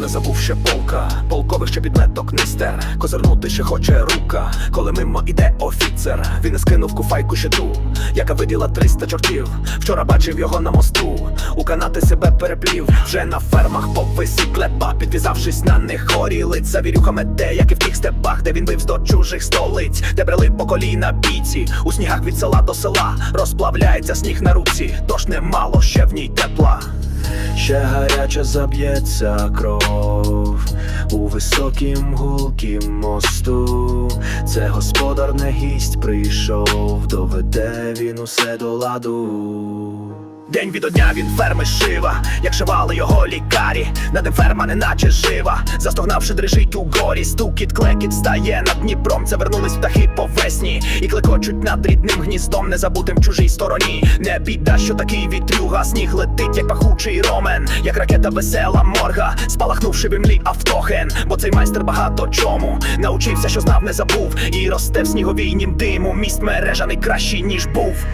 не забув ще полка, полкових ще підметок нестер. Козирнути ще хоче рука, коли мимо іде офіцер. Він не скинув куфайку ще ту, яка виділа 300 чортів. Вчора бачив його на мосту. У канати себе переплів. Вже на фермах повисі клепа, підв'язавшись на них горіли. Завірюха мете, як і в тих степах, де він бивсь до чужих столиць, де брели по коліна бійці. У снігах від села до села розплавляється сніг на руці, тож немало ще в ній тепла. Ще гаряче заб'ється кров у високім гулкім мосту. Це господар не гість прийшов, доведе він усе до ладу. День від дня він ферми шива, як шивали його лікарі, над ним ферма неначе жива, застогнавши дрижить у горі, стукіт, клекіт стає над Дніпром. Це вернулись птахи по весні і клекочуть над рідним гніздом, незабутим в чужій стороні. Не біда, що такий вітрюга, сніг летить, як пахучий ромен, як ракета весела морга, спалахнувши в імлі автоген, бо цей майстер багато чому навчився, що знав, не забув, і росте в сніговійнім диму. Міст мережаний кращий, ніж був.